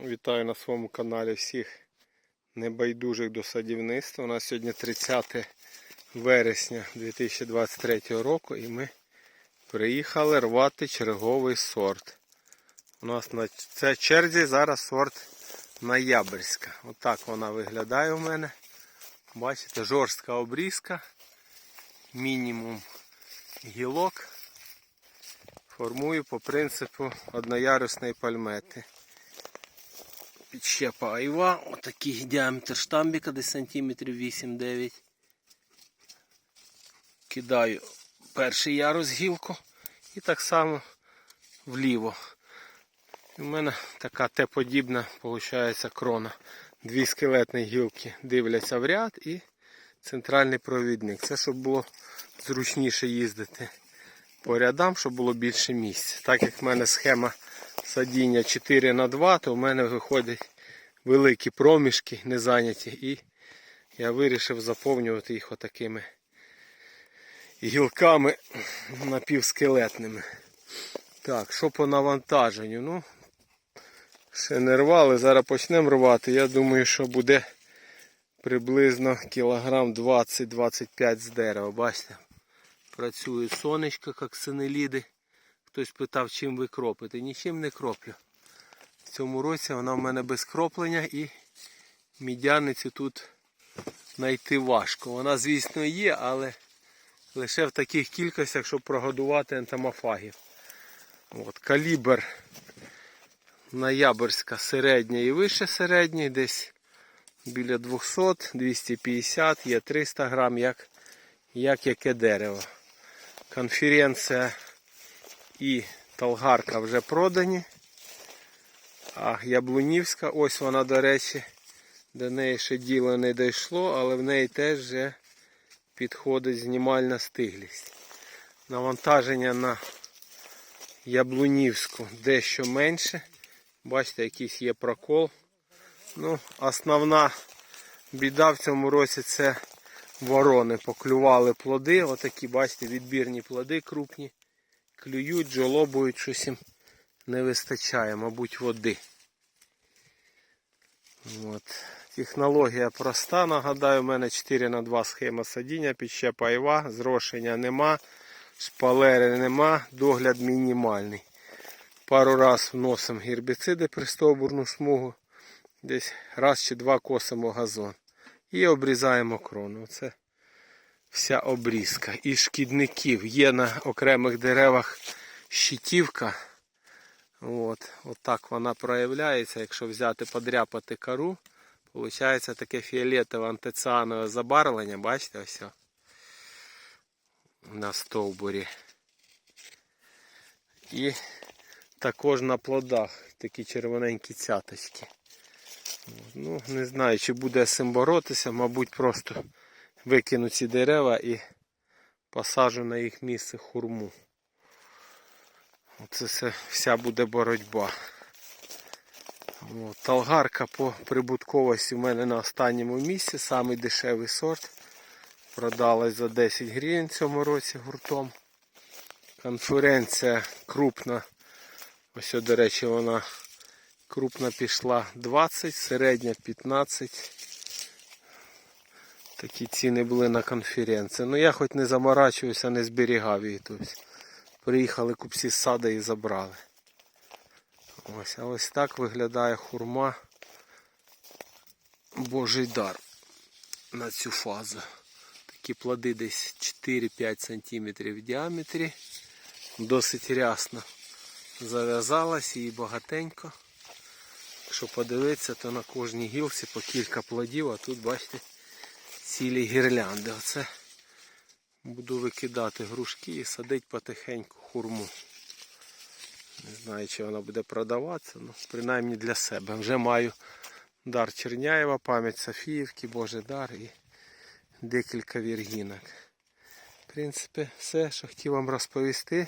Вітаю на своєму каналі всіх небайдужих до садівництва. У нас сьогодні 30 вересня 2023 року і ми приїхали рвати черговий сорт. У нас на це черзі зараз сорт Ноябрьська. Отак вона виглядає у мене. Бачите, жорстка обрізка, мінімум гілок. Формую по принципу одноярусної пальмети підщепа айва, отакий діаметр штамбіка, десь сантиметрів 8-9. Кидаю перший ярус гілку і так само вліво. В мене така Т-подібна виходить крона. Дві скелетні гілки дивляться в ряд і центральний провідник. Це щоб було зручніше їздити по рядам, щоб було більше місця. Так як в мене схема садіння 4 на 2, то в мене виходять великі проміжки не зайняті. І я вирішив заповнювати їх отакими гілками напівскелетними. Так, що по навантаженню? Ну, ще не рвали, зараз почнемо рвати. Я думаю, що буде приблизно кілограм 20-25 з дерева. Бачите? Працює сонечко, як синеліди. Хтось питав, чим ви кропите. Нічим не кроплю. Цьому році вона в мене без кроплення і мідяниці тут знайти важко. Вона, звісно, є, але лише в таких кількостях, щоб прогодувати ентомофагів. От, Калібр ноябрьська середня і вище середньої, десь біля 200-250, є 300 грам, як, як яке дерево. Конференція і Талгарка вже продані. А Яблунівська, ось вона, до речі, до неї ще діло не дійшло, але в неї теж вже підходить знімальна стиглість. Навантаження на Яблунівську дещо менше. Бачите, якийсь є прокол. Ну, Основна біда в цьому році це ворони. Поклювали плоди. Отакі, бачите, відбірні плоди крупні клюють, жолобують, щось не вистачає, мабуть, води. От. Технологія проста, нагадаю, у мене 4 на 2 схема садіння, підщепа айва, зрошення нема, шпалери нема, догляд мінімальний. Пару раз вносимо гербіциди при стовбурну смугу, десь раз чи два косимо газон. І обрізаємо крону. Це вся обрізка. І шкідників. Є на окремих деревах щитівка. От, от так вона проявляється. Якщо взяти подряпати кору, виходить таке фіолетове антиціанове забарвлення. Бачите ось? На стовбурі. І також на плодах такі червоненькі цяточки. Ну, не знаю, чи буде з цим боротися, мабуть, просто викину ці дерева і посаджу на їх місце хурму. Оце все, вся буде боротьба. От, Талгарка по прибутковості в мене на останньому місці, самий дешевий сорт. Продалась за 10 гривень цьому році гуртом. Конференція крупна. Ось, до речі, вона крупна пішла 20, середня 15. Такі ціни були на конференції. Ну я хоч не заморачуюся, не зберігав її. Тобто, приїхали купці з сада і забрали. Ось, а ось так виглядає хурма Божий дар на цю фазу. Такі плоди десь 4-5 см в діаметрі. Досить рясно зав'язалась і багатенько. Якщо подивитися, то на кожній гілці по кілька плодів, а тут бачите цілі гірлянди. Оце буду викидати грушки і садити потихеньку хурму. Не знаю, чи вона буде продаватися, ну принаймні для себе. Вже маю дар Черняєва, пам'ять Софіївки, Божий дар і декілька віргінок. В принципі, все, що хотів вам розповісти.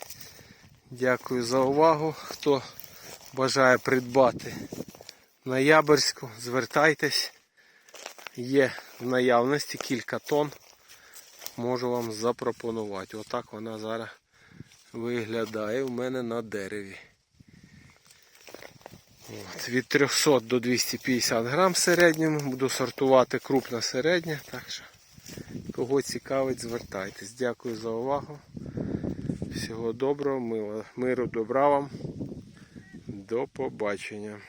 Дякую за увагу. Хто бажає придбати ноябрьську, звертайтесь. Є в наявності кілька тонн. Можу вам запропонувати. Отак вона зараз виглядає у мене на дереві. От, від 300 до 250 грам в середньому. Буду сортувати крупна середня. Так що, кого цікавить, звертайтесь. Дякую за увагу. Всього доброго, миру, добра вам. До побачення.